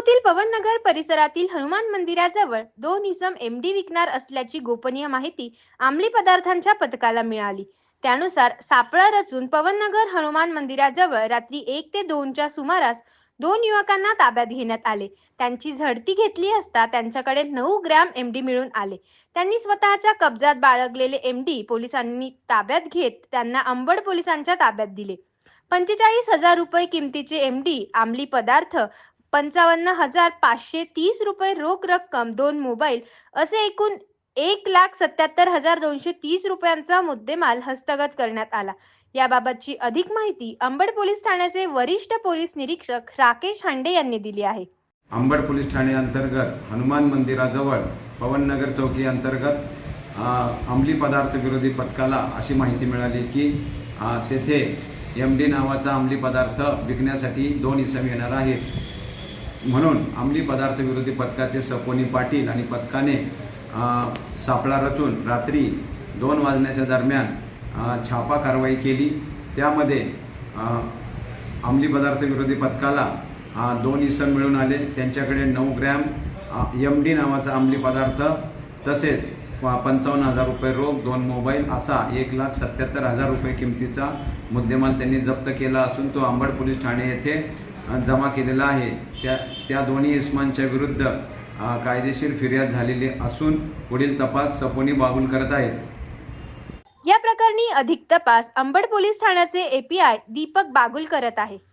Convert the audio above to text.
येथील पवननगर परिसरातील हनुमान मंदिराजवळ दोन इसम एमडी विकणार असल्याची गोपनीय माहिती अंमली पदार्थांच्या पथकाला मिळाली. त्यानुसार सापळा रचून पवननगर हनुमान मंदिराजवळ रात्री एक ते दोनच्या सुमारास दोन युवकांना ताब्यात घेण्यात आले. त्यांची झडती घेतली असता त्यांच्याकडे नऊ ग्रॅम एमडी मिळून आले. त्यांनी स्वतःच्या कब्जात बाळगलेले एमडी पोलिसांनी ताब्यात घेत त्यांना अंबड पोलिसांच्या ताब्यात दिले. पंचेचाळीस हजार रुपये किमतीचे एमडी अंमली पदार्थ पंचावन्न हजार पाचशे तीस रुपये रोख रक्कम दोन मोबाईल असे एकूण एक लाख सत्याहत्तर हजार दोनशे तीस रुपयांचा मुद्देमाल हस्तगत करण्यात आला. याबाबतची अधिक माहिती अंबड पोलीस ठाण्याचे वरिष्ठ पोलीस निरीक्षक राकेश हांडे यांनी दिली आहे. अंबड पोलीस ठाणे अंतर्गत हनुमान मंदिराजवळ पवननगर चौकी अंतर्गत अंमली पदार्थ विरोधी पथकाला अशी माहिती मिळाली की तेथे एम डी नावाचा अंमली पदार्थ विकण्यासाठी दोन इसम येणार आहेत. म्हणून अंमली पदार्थ विरोधी पथकाचे सपोनी पाटील आणि पथकाने सापळा रचून रात्री दोन वाजण्याच्या दरम्यान छापा कारवाई केली. त्यामध्ये अंमली पदार्थ विरोधी पथकाला दोन इसम मिळून आले. त्यांच्याकडे नऊ ग्रॅम एम डी नावाचा अंमली पदार्थ तसेच पंचावन्न हजार रुपये रोख दोन मोबाईल असा एक लाख सत्याहत्तर हजार रुपये किमतीचा मुद्देमाल त्यांनी जप्त केला असून तो आंबड पोलीस ठाणे येथे जमा केलेला आहे. त्या त्या दोन्ही इस्मांच्या विरुद्ध कायदेशीर फिर्याद झालेली असून पुढील तपास सपोनी बाबुल करत आहेत. या प्रकरणी अधिक तपास अंबड पोलीस ठाण्याचे एपीआय दीपक बागुल करत आहे.